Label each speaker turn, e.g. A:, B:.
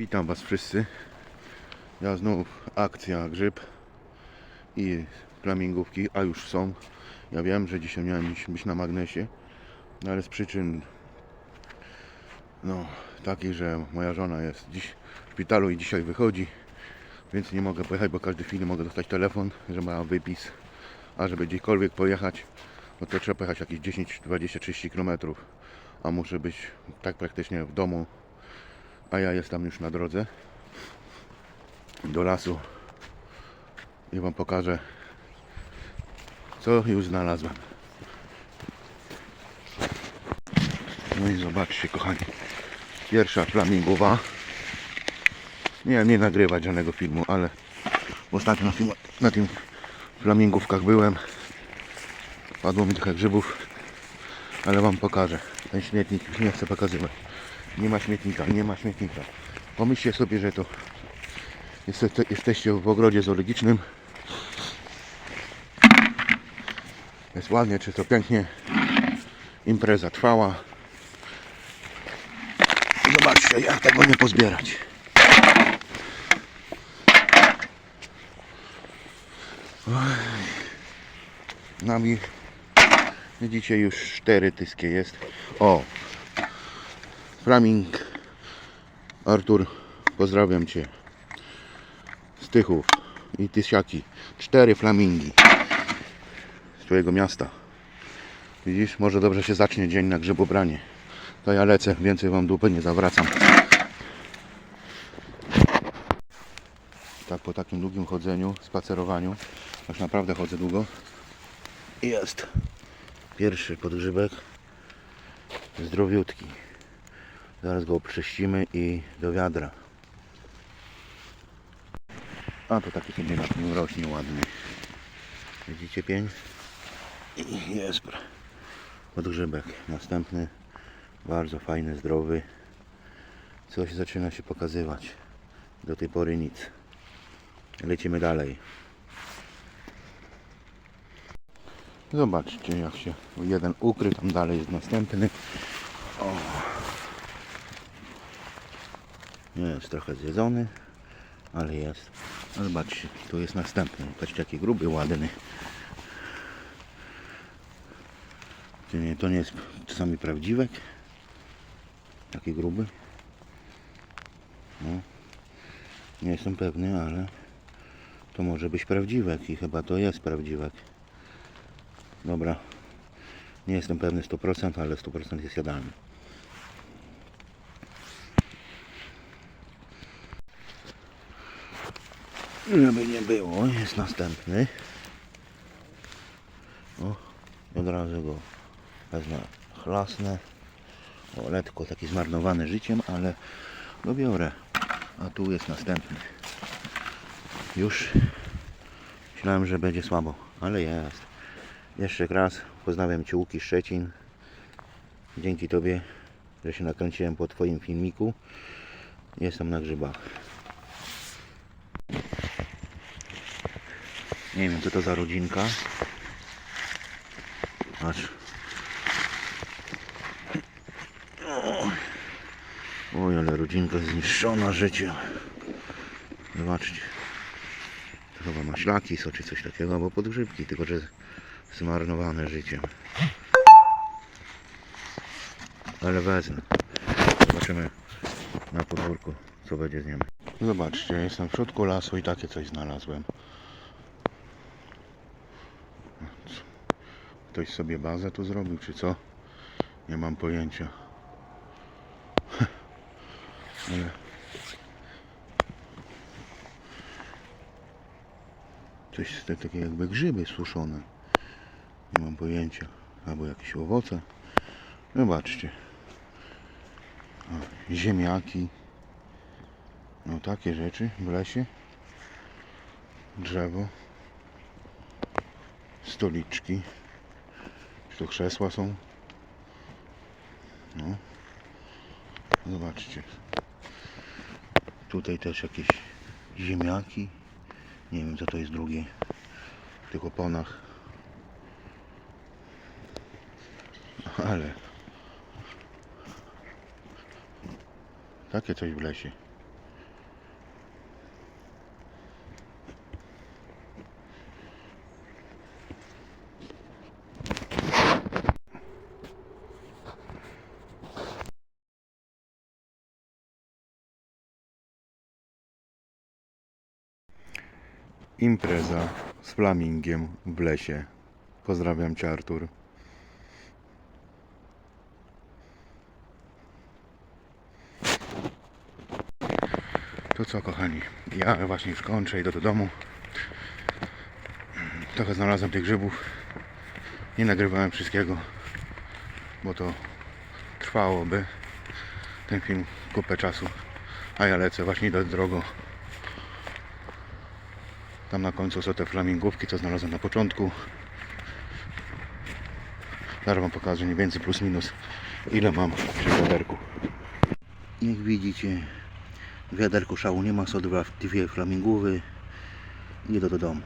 A: Witam Was wszyscy. Ja znów akcja grzyb i flamingówki, a już są. Ja wiem, że dzisiaj miałem być na magnesie, ale z przyczyn no, takich, że moja żona jest dziś w szpitalu i dzisiaj wychodzi, więc nie mogę pojechać, bo każdy chwilę mogę dostać telefon, że ma wypis, a żeby gdziekolwiek pojechać, no to trzeba pojechać jakieś 10, 20, 30 km, a muszę być tak praktycznie w domu a ja jestem już na drodze do lasu i Wam pokażę co już znalazłem. No i zobaczcie kochani pierwsza flamingowa. Nie nie nagrywać żadnego filmu ale ostatnio na, na tym flamingówkach byłem. Padło mi trochę grzybów ale Wam pokażę ten śmietnik nie chcę pokazywać nie ma śmietnika, nie ma śmietnika. Pomyślcie sobie, że to jeste- jesteście w ogrodzie zoologicznym. Jest ładnie, czy to pięknie. Impreza trwała. Zobaczcie, jak tego nie pozbierać. Oj. Nami widzicie już cztery tyskie jest. O, Flaming Artur, pozdrawiam Cię z Tychów i Tysiaki. Cztery flamingi z Twojego miasta. Widzisz, może dobrze się zacznie dzień na grzybobranie. To ja lecę, więcej Wam dupy nie zawracam. Tak po takim długim chodzeniu, spacerowaniu, już naprawdę chodzę długo. Jest pierwszy podgrzybek zdrowiutki. Zaraz go oprześcimy i do wiadra. A to taki sobie na tym rośnie ładny. Widzicie pień? I jest podgrzybek. Następny bardzo fajny, zdrowy. Coś zaczyna się pokazywać. Do tej pory nic. Lecimy dalej. Zobaczcie jak się jeden ukrył, tam dalej jest następny. Nie jest trochę zjedzony, ale jest. Zobaczcie, tu jest następny. Patrzcie jaki gruby, ładny. To nie, to nie jest czasami prawdziwek. Taki gruby. No. Nie jestem pewny, ale to może być prawdziwek i chyba to jest prawdziwek. Dobra. Nie jestem pewny 100%, ale 100% jest jadalny. Żeby nie było, jest następny. O, od razu go wezmę, chlasnę. O, lekko taki zmarnowany życiem, ale go biorę. A tu jest następny. Już myślałem, że będzie słabo, ale jest. Jeszcze raz pozdrawiam Cię Łuki Szczecin. Dzięki Tobie, że się nakręciłem po Twoim filmiku. Jestem na grzybach. Nie wiem co to za rodzinka. Patrz. Oj, ale rodzinka zniszczona życiem. Zobaczcie. To chyba maślaki są czy coś takiego, albo podgrzybki, tylko że zmarnowane życiem. Ale wezmę. Zobaczymy na podwórku, co będzie z nim. Zobaczcie, jestem w środku lasu i takie coś znalazłem. Ktoś sobie bazę tu zrobił, czy co? Nie mam pojęcia. Ale... Coś z te- takie jakby grzyby suszone. Nie mam pojęcia. Albo jakieś owoce. Zobaczcie. O, ziemniaki. No takie rzeczy w lesie. Drzewo. Stoliczki. Czy to krzesła są? No. Zobaczcie. Tutaj też jakieś ziemniaki. Nie wiem co to jest drugie. W tych oponach. Ale... Takie coś w lesie. impreza z flamingiem w lesie. Pozdrawiam Cię Artur. To co kochani, ja właśnie już kończę, idę do domu. Trochę znalazłem tych grzybów. Nie nagrywałem wszystkiego, bo to trwałoby ten film kupę czasu. A ja lecę właśnie idę drogo. Tam na końcu są te flamingówki, co znalazłem na początku. Zaraz wam pokażę mniej więcej plus minus ile mam przy wiaderku. Jak widzicie w wiaderku szału nie ma, są dwie flamingówy. Idę do domu.